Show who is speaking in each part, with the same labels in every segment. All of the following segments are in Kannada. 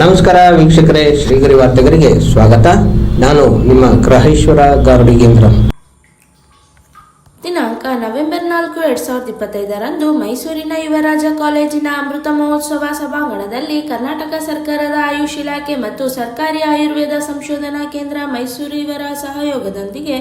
Speaker 1: ನಮಸ್ಕಾರ ವೀಕ್ಷಕರೇ, ಶ್ರೀಗರಿ ವಾರ್ತೆಗರಿಗೆ ಸ್ವಾಗತ. ನಾನು ನಿಮ್ಮ ಗ್ರಹೇಶ್ವರ ಗಾರುಡಿಗೇಂದ್ರ
Speaker 2: ದಿನಾಂಕ ನವೆಂಬರ್ ನಾಲ್ಕು, ಎರಡ್ ಸಾವಿರದ ಇಪ್ಪತ್ತೈದರಂದು ಮೈಸೂರಿನ ಯುವರಾಜ ಕಾಲೇಜಿನ ಅಮೃತ ಮಹೋತ್ಸವ ಸಭಾಂಗಣದಲ್ಲಿ ಕರ್ನಾಟಕ ಸರ್ಕಾರದ ಆಯುಷ್ ಇಲಾಖೆ ಮತ್ತು ಸರ್ಕಾರಿ ಆಯುರ್ವೇದ ಸಂಶೋಧನಾ ಕೇಂದ್ರ ಮೈಸೂರು ಇವರ ಸಹಯೋಗದೊಂದಿಗೆ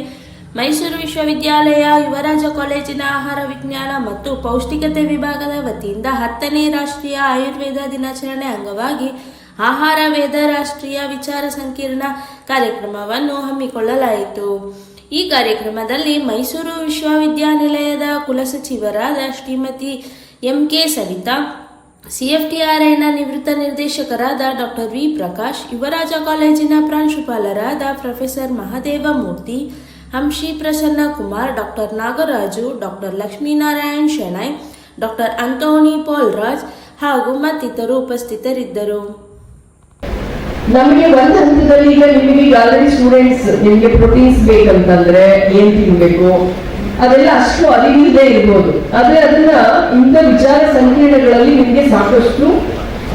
Speaker 2: ಮೈಸೂರು ವಿಶ್ವವಿದ್ಯಾಲಯ ಯುವರಾಜ ಕಾಲೇಜಿನ ಆಹಾರ ವಿಜ್ಞಾನ ಮತ್ತು ಪೌಷ್ಟಿಕತೆ ವಿಭಾಗದ ವತಿಯಿಂದ ಹತ್ತನೇ ರಾಷ್ಟ್ರೀಯ ಆಯುರ್ವೇದ ದಿನಾಚರಣೆ ಅಂಗವಾಗಿ ಆಹಾರ, ವೇದ, ರಾಷ್ಟ್ರೀಯ ವಿಚಾರ ಸಂಕಿರಣ ಕಾರ್ಯಕ್ರಮವನ್ನು ಹಮ್ಮಿಕೊಳ್ಳಲಾಯಿತು. ಈ ಕಾರ್ಯಕ್ರಮದಲ್ಲಿ ಮೈಸೂರು ವಿಶ್ವವಿದ್ಯಾನಿಲಯದ ಕುಲಸಚಿವರಾದ ಶ್ರೀಮತಿ ಎಂ ಕೆ ಸವಿತಾ, ಸಿಎಫ್ಟಿಆರ್ಐನ ನಿವೃತ್ತ ನಿರ್ದೇಶಕರಾದ ಡಾಕ್ಟರ್ ವಿ ಪ್ರಕಾಶ್, ಯುವರಾಜ ಕಾಲೇಜಿನ ಪ್ರಾಂಶುಪಾಲರಾದ professor Mahadeva Murthy Hamshi Prasanna Kumar, doctor Nagaraju, doctor Lakshminarayan Shenoy, doctor Anthony Palraj ಹಾಗೂ ಮತ್ತಿತರರು ಉಪಸ್ಥಿತರಿದ್ದರು.
Speaker 3: ನಮಗೆ ಒಂದ್ ಹಂತದಲ್ಲಿ ಈಗ ನಿಮಗೆ ಗ್ಯಾಲರಿ ಸ್ಟೂಡೆಂಟ್ಸ್ ನಿಮಗೆ ಪ್ರೋಟೀನ್ಸ್ ಬೇಕಂತಂದ್ರೆ ಏನ್ ತಿನ್ಬೇಕು? ಅದೆಲ್ಲ ಅಷ್ಟು ಅರಿವಿಲ್ಲದೆ ಇರ್ಬೋದು. ಆದ್ರೆ ಅದನ್ನ ಇಂಥ ವಿಚಾರ ಸಂಕಿರಣಗಳಲ್ಲಿ ನಿಮಗೆ ಸಾಕಷ್ಟು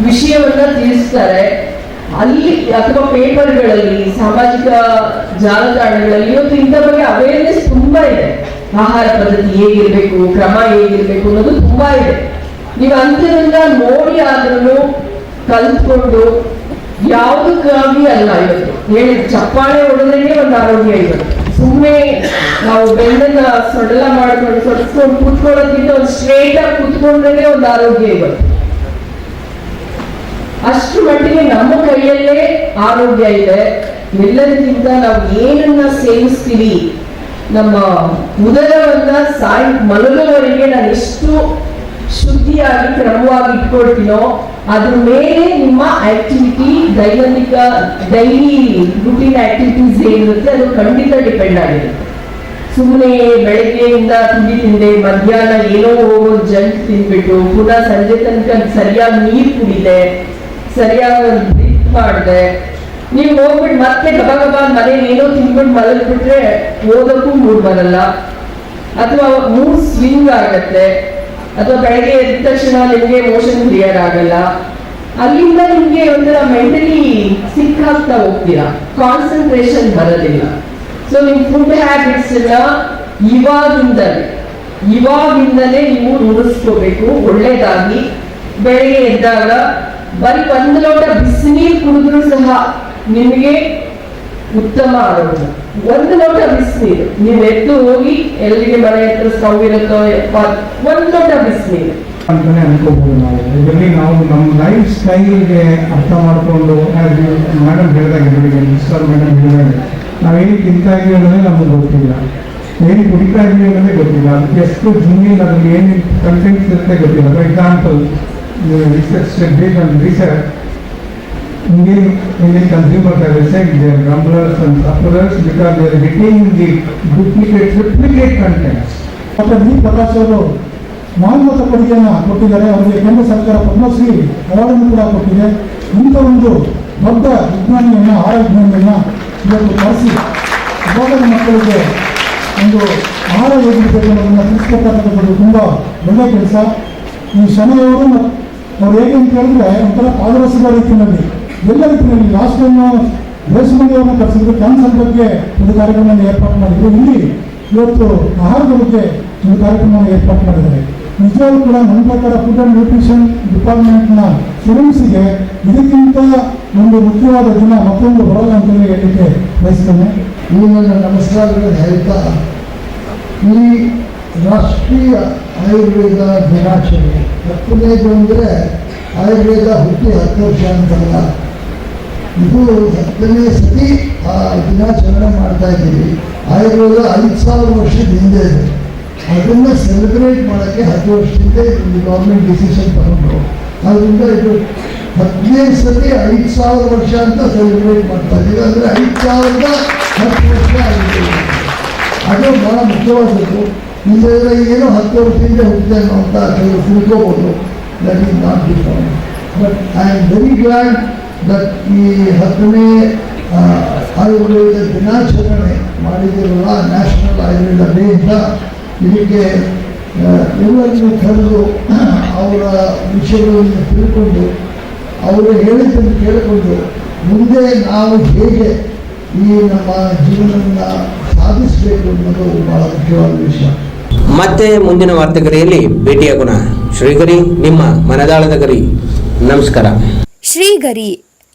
Speaker 3: ವಿಷಯವನ್ನ ತಿಳಿಸ್ತಾರೆ. ಅಲ್ಲಿ ಅಥವಾ ಪೇಪರ್ಗಳಲ್ಲಿ, ಸಾಮಾಜಿಕ ಜಾಲತಾಣಗಳಲ್ಲಿ ಇವತ್ತು ಇಂಥ ಬಗ್ಗೆ ಅವೇರ್ನೆಸ್ ತುಂಬಾ ಇದೆ. ಆಹಾರ ಪದ್ಧತಿ ಹೇಗಿರ್ಬೇಕು, ಕ್ರಮ ಹೇಗಿರ್ಬೇಕು ಅನ್ನೋದು ತುಂಬಾ ಇದೆ. ನೀವು ಅಂತ್ಯದಿಂದ ನೋಡಿ ಆದ್ರೂ ಕಲ್ತ್ಕೊಂಡು ಯಾವುದಕ್ಕಾಗಿ ಅಲ್ಲ ಇವತ್ತು ಹೇಳಿ, ಚಪ್ಪಾಳೆ ಹೊಡೆದ್ರೆ ಒಂದು ಆರೋಗ್ಯ ಇವತ್ತು ಸುಮ್ಮನೆ ನಾವು ಬೆನ್ನನ್ನ ಸಡಲ ಮಾಡ್ಕೊಂಡು ಸೊಡ್ಸ್ಕೊಂಡು ಕೂತ್ಕೊಳ್ಳೋದ್ರಿಂದ ಒಂದು ಸ್ಟ್ರೇಟ್ ಆಗಿ ಕೂತ್ಕೊಂಡ್ರೆ ಒಂದು ಆರೋಗ್ಯ ಇವತ್ತು ಅಷ್ಟು ಮಟ್ಟಿಗೆ ನಮ್ಮ ಕೈಯಲ್ಲೇ ಆರೋಗ್ಯ ಇದೆ. ಎಲ್ಲರಿಗಿಂತ ನಾವು ಏನನ್ನ ಸೇವಿಸ್ತೀವಿ? ನಮ್ಮ ಉದರವನ್ನ ಸಾಯ್ ಮಲಗುವವರೆಗೆ ನಾನು ಎಷ್ಟು ಶುದ್ಧಿಯಾಗಿ ಕ್ರಮವಾಗಿ ಇಟ್ಕೊಳ್ತೀನೋ ಅದ್ರ ಮೇಲೆ ನಿಮ್ಮ ಆಕ್ಟಿವಿಟಿ ದೈನಂದಿಕ ಡೈಲಿ ರುಟೀನ್ ಆಕ್ಟಿವಿಟೀಸ್ ಏನಿರುತ್ತೆ, ಅದು ಖಂಡಿತ ಡಿಪೆಂಡ್ ಆಗಿರುತ್ತೆ. ಸುಮ್ಮನೆ ಬೆಳಗ್ಗೆಯಿಂದ ತಿಂಡಿ ತಿಂದೆ, ಮಧ್ಯಾಹ್ನ ಏನೋ ಹೋಗೋ ಜಂಕ್ ತಿನ್ಬಿಟ್ಟು ಪುನಃ ಸಂಜೆ ತನಕ ಸರಿಯಾಗಿ ನೀರು ಕುಡಿದೆ, ಸರಿಯಾಗಿ ಡ್ರಿಂಕ್ ಮಾಡಿದೆ, ನೀವು ಹೋಗ್ಬಿಟ್ಟು ಮತ್ತೆ ಗಬ ಗಬ ಮನೇಲಿ ಏನೋ ತಿನ್ಬಿಟ್ಟು ಮಲಗ್ಬಿಟ್ರೆ ಓದೋಕ್ಕೂ ಮೂಡ್ ಬರಲ್ಲ. ಅಥವಾ ಮೂಡ್ ಸ್ವಿಂಗ್ ಆಗತ್ತೆ. ಅಥವಾ ಬೆಳಗ್ಗೆ ಎದ್ದ ತಕ್ಷಣ ನಿಮಗೆ ಮೋಷನ್ ಕ್ಲಿಯರ್ ಆಗಲ್ಲ. ಅಲ್ಲಿಂದ ನಿಮಗೆ ಒಂಥರ ಮೆಂಟಲಿ ಸಿಕ್ ಆಗ್ತಾ ಹೋಗ್ತೀರಾ? ಕಾನ್ಸಂಟ್ರೇಷನ್ ಬರೋದಿಲ್ಲ. ಸೊ ನಿಮ್ ಫುಡ್ ಹ್ಯಾಬಿಟ್ಸ್ ಇವಾಗಿಂದಲೇ ಇವಾಗಿಂದಲೇ ನೀವು ರೂಢಿಸ್ಕೋಬೇಕು. ಒಳ್ಳೇದಾಗಿ ಬೆಳಗ್ಗೆ ಎದ್ದಾಗ ಬರೀ ಒಂದು ಲೋಟ ಬಿಸಿನೀರು ಕುಡಿದ್ರು ಸಹ ನಿಮಗೆ ಉತ್ತಮ ಆರೋಗ್ಯ ಒಂದು ಲೋಟ ಬಿಸಿನೀರು ನೀವು ಎದ್ದು ಹೋಗಿ ಎಲ್ಲಿಗೆ ಮನೆ ಹತ್ರ ಸ್ಟವ್ ಇರುತ್ತೋ ಒಂದು ಲೋಟ ಬಿಸಿನೀರು
Speaker 4: ಅಂತಾನೆ ಅನ್ಕೋಬಹುದು ನಾವು. ಇದರಲ್ಲಿ ನಾವು ನಮ್ಮ ಲೈಫ್ ಸ್ಟೈಲ್ಗೆ ಅರ್ಥ ಮಾಡಿಕೊಂಡು ಮೇಡಮ್ ಹೇಳಿದಾಗ ಬೆಳಿಗ್ಗೆ ಮಿಸ್ಟರ್ ಮೇಡಮ್ ಹೇಳಿದಾಗ ನಾವೇನು ತಿಂತಾ ಇದೀವಿ ಅನ್ನೋದೇ ನಮಗೆ ಗೊತ್ತಿಲ್ಲ. ಏನು ಕುಡಿತಾ ಇದೀವಿ ಅನ್ನೋದೇ ಗೊತ್ತಿಲ್ಲ. ಅದಕ್ಕೆ ಎಷ್ಟು ಜೂನಿಯರ್ ನಮಗೆ ಏನು ಕಂಟೆಂಟ್ಸ್ ಇರುತ್ತೆ ಗೊತ್ತಿಲ್ಲ. For example research on research Indian Indian consumers have said they are grumblers and sufferers because they are getting the duplicate, triplicate contents.
Speaker 5: Doctor V Prakash ಅವರು ಮಾನವತ ಕೊಡುಗೆಯನ್ನು ಕೊಟ್ಟಿದ್ದಾರೆ. ಅವರಿಗೆ ಕೇಂದ್ರ ಸರ್ಕಾರ ಪದ್ಮಶ್ರೀ ಅವಾರ್ಡನ್ನು ಕೂಡ ಕೊಟ್ಟಿದೆ. ಇಂಥ ಒಂದು ದೊಡ್ಡ ವಿಜ್ಞಾನಿಯನ್ನು ಆಹಾರ ವಿಜ್ಞಾನಿಯನ್ನ ಇವತ್ತು ಕರೆಸಿ ಮಕ್ಕಳಿಗೆ ಒಂದು ಆಹಾರ ಹೇಗಿರಬೇಕು ಅನ್ನೋದನ್ನ ತಿಳಿಸ್ಕೊಡ್ತಕ್ಕಂಥದ್ದು ತುಂಬ ಒಳ್ಳೆಯ ಕೆಲಸ. ಈ ಶನಿಯವರು ಅವ್ರು ಹೇಗೆ ಅಂತ ಹೇಳಿದ್ರೆ ಒಂಥರ ಪಾದರಸದ ರೀತಿಯಲ್ಲಿ. ಎಲ್ಲ ರೀತಿಯಲ್ಲಿ ಲಾಸ್ಟ್ ಟೈಮ್ ಅವ್ರನ್ನ ಕರೆಸಿದ್ರು. ಕ್ಯಾನ್ಸರ್ ಬಗ್ಗೆ ಒಂದು ಕಾರ್ಯಕ್ರಮವನ್ನು ಏರ್ಪಾಡು ಮಾಡಿದ್ರು. ಇಲ್ಲಿ ಇವತ್ತು ಆಹಾರದ ಬಗ್ಗೆ ಒಂದು ಕಾರ್ಯಕ್ರಮವನ್ನು ಏರ್ಪಾಡು ಮಾಡಿದ್ದಾರೆ. ನಿಜವಾಗ್ಲೂ ಕೂಡ ನನ್ನ ಪ್ರಕಾರ ಫುಡ್ ಆ್ಯಂಡ್ ನ್ಯೂಟ್ರಿಷನ್ ಡಿಪಾರ್ಟ್ಮೆಂಟ್ನ ಸ್ಟೂಡೆಂಟ್ಸಿಗೆ ಇದಕ್ಕಿಂತ ಒಂದು ಮುಖ್ಯವಾದ ದಿನ ಮತ್ತೊಂದು ಬರಲ್ಲ ಅಂತೇಳಿ ಹೇಳಲಿಕ್ಕೆ ಬಯಸ್ತೇನೆ.
Speaker 6: ಈ ನಮಸ್ಕಾರಗಳು ಹೇಳ್ತಾ, ಈ ರಾಷ್ಟ್ರೀಯ ಆಯುರ್ವೇದ ದಿನಾಚರಣೆ, ಹತ್ತನೇದು ಅಂದರೆ ಆಯುರ್ವೇದ ಹುಟ್ಟಿ ಹತ್ತು ವರ್ಷ ಅಂತಲ್ಲ. ಇದು ಹತ್ತನೇ ಸತಿ ಆ ದಿನಾಚರಣೆ ಮಾಡ್ತಾ ಇದ್ದೀವಿ. ಆಯುರ್ವೇದ ಐದು ಸಾವಿರ ವರ್ಷದ ಹಿಂದೆ ಇದೆ. ಅದನ್ನು ಸೆಲೆಬ್ರೇಟ್ ಮಾಡೋಕ್ಕೆ ಹತ್ತು ವರ್ಷದಿಂದ ಗೌರ್ಮೆಂಟ್ ಡಿಸಿಷನ್ ತಗೊಂಡ್ರು. ಅದರಿಂದ ಇದು ಹದಿನೈದು ಸತಿ ಐದು ಸಾವಿರ ವರ್ಷ ಅಂತ ಸೆಲೆಬ್ರೇಟ್ ಮಾಡ್ತಾ ಇದ್ದೀವಿ. ಅಂದರೆ ಐದು ಸಾವಿರದ ಹತ್ತು ವರ್ಷ ಆಗಿದೆ. ಅದು ಬಹಳ ಮುಖ್ಯವಾದದ್ದು. ಇಲ್ಲದ್ರೆ ಏನೋ ಹತ್ತು ವರ್ಷದಿಂದ ಹುಟ್ಟಿದೆ ಅಂತ ಕೆಲವರು ತಿಳ್ಕೋಬೋದು. That is not different but I am very glad ಈ ಹತ್ತನೇ ಆಯುರ್ವೇದ ದಿನಾಚರಣೆ ಮಾಡಿದಿರುವ ನ್ಯಾಷನಲ್ ಆಯುರ್ವೇದ ಡೇ ಅಂತ ಇದಕ್ಕೆ ಎಲ್ಲರನ್ನು ಕರೆದು ಅವರ ವಿಷಯಗಳನ್ನು ತಿಳ್ಕೊಂಡು ಅವರು ಹೇಳಿದ್ದನ್ನು ಕೇಳಿಕೊಂಡು ಮುಂದೆ ನಾವು ಹೇಗೆ ಈ ನಮ್ಮ ಜೀವನವನ್ನು ಸಾಧಿಸಬೇಕು ಅನ್ನೋದು ಬಹಳ ಮುಖ್ಯವಾದ ವಿಷಯ.
Speaker 1: ಮತ್ತೆ ಮುಂದಿನ ವಾರ್ತೆಗರಿಯಲ್ಲಿ ಭೇಟಿಯಾಗೋಣ. ಶ್ರೀಗರಿ ನಿಮ್ಮ ಮನದಾಳದ ಗರಿ. ನಮಸ್ಕಾರ.
Speaker 7: ಶ್ರೀಗರಿ